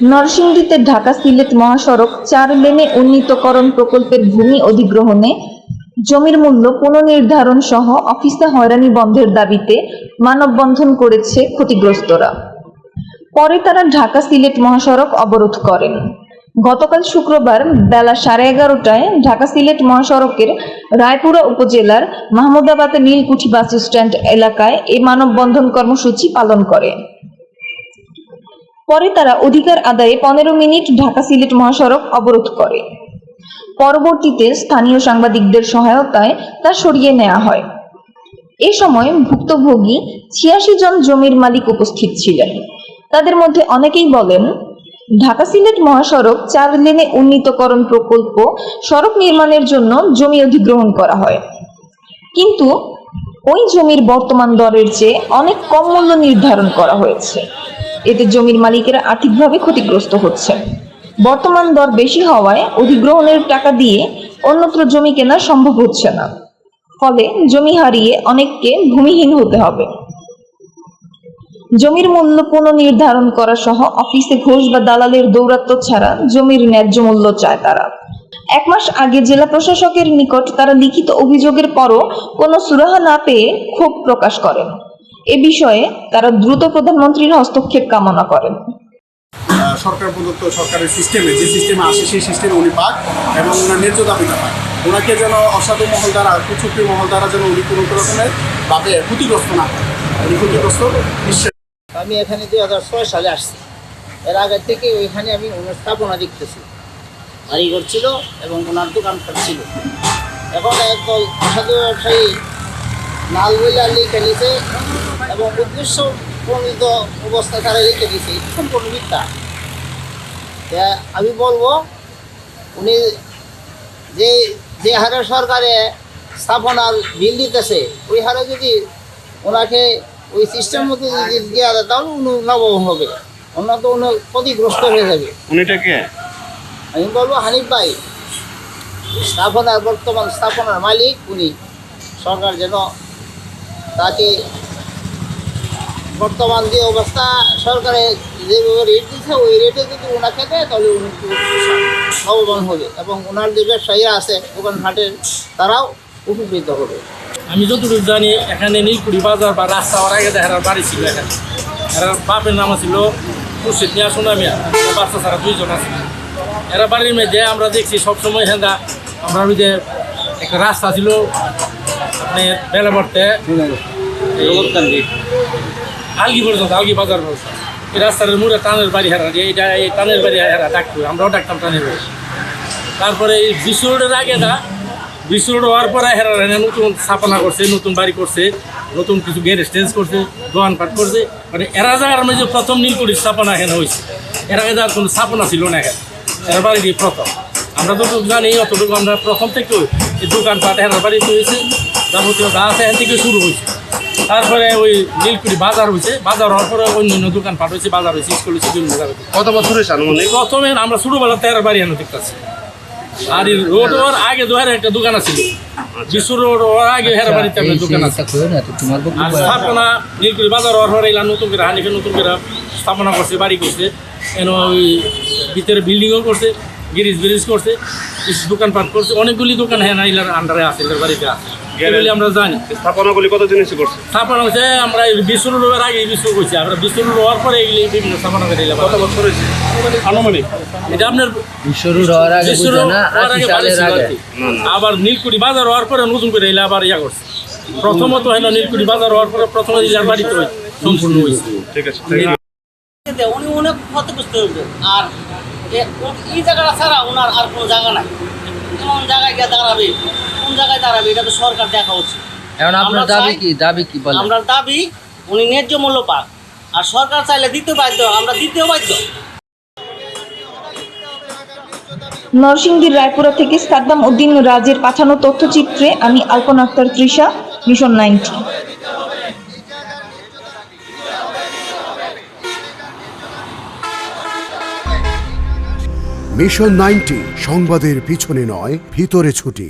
নরসিংদীতে ঢাকা সিলেট মহাসড়ক চার লেনে উন্নীতকরণ প্রকল্পের ভূমি অধিগ্রহণে জমির মূল্য পুনর্নির্ধারণ সহ অফিসে হয়রানি বন্ধের দাবিতে মানববন্ধন করেছে ক্ষতিগ্রস্তরা। পরে তারা ঢাকা সিলেট মহাসড়ক অবরোধ করেন। গতকাল শুক্রবার বেলা সাড়ে এগারোটায় ঢাকা সিলেট মহাসড়কের রায়পুরা উপজেলার মাহমুদাবাদ নীলকুঠি বাস স্ট্যান্ড এলাকায় এই মানববন্ধন কর্মসূচি পালন করে। পরে তারা অধিকার আদায়ে পনেরো মিনিট ঢাকা সিলেট মহাসড়ক অবরোধ করে। পরবর্তীতে স্থানীয় সাংবাদিকদের সহায়তায় তা সরিয়ে নেওয়া হয়। এ সময় ভুক্তভোগী ছিয়াশি জন জমির মালিক উপস্থিত ছিলেন। তাদের মধ্যে অনেকেই বলেন, ঢাকা সিলেট মহাসড়ক চার লেনে উন্নীতকরণ প্রকল্প সড়ক নির্মাণের জন্য জমি অধিগ্রহণ করা হয়। কিন্তু ওই জমির বর্তমান দরের চেয়ে অনেক কম মূল্য নির্ধারণ করা হয়েছে। এতে জমির মালিকেরা আর্থিকভাবে ক্ষতিগ্রস্ত হচ্ছে। বর্তমান দর বেশি হওয়ায় অধিগ্রহণের টাকা দিয়ে অন্যত্র জমি কেনা সম্ভব হচ্ছে না। ফলে জমি হারিয়ে অনেককে ভূমিহীন হতে হবে। জমির মূল্য পুনর্নির্ধারণ করা সহ অফিসে ঘোষ বা দালালের দৌরাত্ম্য ছাড়া জমির ন্যায্য মূল্য চায় তারা। এক মাস আগে জেলা প্রশাসকের নিকট তারা লিখিত অভিযোগের পরও কোনো সুরাহা না পেয়ে ক্ষোভ প্রকাশ করেন। এ বিষয়ে তারা দ্রুত প্রধানমন্ত্রীর হস্তক্ষেপ কামনা করেন। সরকার প্রদত্ত সরকারের সিস্টেমে যে সিস্টেমে আসে সেই সিস্টেমে উনি পাক এবং ওনার ন্যায্য দাবিটা পাক। ওনাকে যেন অসাধু মহল দ্বারা কুচুক্রি মহল দ্বারা যেন উনি কোনো রকমের ভাবে ক্ষতিগ্রস্ত না উনি ক্ষতিগ্রস্ত নিশ্চয় আমি এখানে দুই হাজার ছয় সালে আসছি। এর আগে থেকে ওইখানে আমি ওনার স্থাপনা দেখতেছি। বাড়িঘর ছিল এবং ওনার দোকানপাট ছিল। এখন একদল অসাধু ব্যবসায়ী নাল বইলা লিখে নিছে। এবং উদ্দেশ্য প্রণীত অবস্থায় তারা লিখে দিছে এটা সম্পূর্ণ মিথ্যা। আমি বলব উনি যে যে হারে সরকারে স্থাপনার বিল দিতেছে ওই হারে যদি ওনাকে ওই সিস্টেম মতো যদি দেওয়া যায় তাহলে উনি লাভবান হবে। অন্য তো উনি ক্ষতিগ্রস্ত হয়ে যাবে। উনিটাকে আমি বলব হানিফ ভাই। স্থাপনার বর্তমান স্থাপনার মালিক উনি। সরকার যেন তাকে বর্তমান যে অবস্থা সরকারে যেভাবে রেট দিচ্ছে ওই রেটে যদি ওনাকে দেয় তাহলে উনি লাভবান হবে এবং ওনার যে ব্যবসায়ীরা আছে দোকানঘাটের তারাও উপকৃত হবে। আমি যতটুকু জানি এখানে নীলকুড়ি বাজার বা রাস্তা হওয়ার আগে দেখার বাড়ি ছিল এখানে। এরা বাপের নাম ছিল খুরশিদ মিয়া সোনা মিয়া বাচ্চা ছাড়া দুইজন আছে। এরা বাড়ির মধ্যে আমরা দেখছি সবসময় হেন্দা আমরা ওই যে একটা রাস্তা ছিল আপনি বেলা পড়তে আলগি পর্যন্ত আলগি বাজার পর্যন্ত এই রাস্তার মুড়ে টানের বাড়ি হারা যে এইটা এই টানের বাড়ি হারা ডাকতো আমরাও ডাকতাম টানের বাড়ি। তারপরে এই বিশ্ব রোডের আগে না, বিশ্ব রোড হওয়ার পরে হেরা নতুন স্থাপনা করছে, নতুন বাড়ি করছে, নতুন কিছু গ্যারেজ টেন্স করছে দোকানপাট করছে। মানে এরা জায়গার মধ্যে প্রথম নীলকুড়ি স্থাপনা এখানে হয়েছে এর আগে যার কোনো স্থাপনা ছিল না এখানে এরা বাড়ি দিয়ে প্রথম। আমরা যতটুকু জানি, অতটুকু আমরা প্রথম থেকে এই দোকানপাট হেরার বাড়িতে হয়েছে। যাবতীয় আছে এখান থেকে শুরু হয়েছে। তারপরে ওই নীলকুড়ি বাজার হয়েছে বাজার হওয়ার পরে অন্য অন্য দোকানপাট হয়েছে বাজার হয়েছে স্কুল হয়েছে বিভিন্ন জায়গায় কত বছর হয়েছে আনুমানিক প্রথমে আমরা ছোটবেলা তেরো বাড়ি এনে দেখতেছি। আর এই রোড হওয়ার আগে দুয়ারে একটা দোকান আছিল বিশ্ব রোড হওয়ার আগে হেরা বাড়িতে একটা দোকান আছে। আর স্থাপনা নীলকুড়ি বাজার হওয়ার পরে এলাম নতুন করে হানিফে নতুন করে স্থাপনা করছে বাড়ি করছে। এন ওই ভিতরে বিল্ডিংও করছে গ্যারেজ ব্রিজ করছে দোকানপাট করছে। অনেকগুলি দোকান হ্যাঁ এলার আন্ডারে আছে এলার বাড়িতে আছে। এগুলি আমরা জানি। স্থাপনাগুলি কত জিনিস করছে? স্থাপনা হচ্ছে আমরা এই বিশ্ব আগে বিশ্ব করছি। আমরা বিশ্ব হওয়ার পরে এগুলি বিভিন্ন স্থাপনা করে এলাম কত বছর হয়েছে? আনুমানিক। এটা আপনার শুরু হওয়ার আগে বিশ্ব বুঝে রোড না হওয়ার আশি আগে বাড়ি সালের ছিল আর আগে কি। আবার নীলকুড়ি বাজার হওয়ার পরে নতুন করে এলে আবার ইয়া করছে। প্রথমত হলো নীলকুড়ি বাজার হওয়ার পরে প্রথমে ইলার বাড়িতে সম্পূর্ণ হয়েছে। ঠিক আছে উনি অনেক ক্ষতিগ্রস্ত হইবে আর এই জায়গাটা ছাড়া ওনার আর কোনো জায়গা নাই। এমন জায়গায় গিয়ে দাঁড়াবে। কোন জায়গায় দাঁড়াবে এটা তো সরকার দেখা উচিত। এখন আপনার দাবি কি? দাবি কি বলেন? আমরা দাবি উনি ন্যায্য মূল্য পাক আর সরকার চাইলে দিতে বাধ্য আমরা দিতেও বাধ্য। নরসিংদীর রায়পুরা থেকে সাদ্দাম উদ্দিন রাজের পাঠানো তথ্যচিত্রে আমি Alpana Akhtar Trisha mission ninety. Mission ninety সংবাদের পিছনে নয় ভিতরে ছুটি।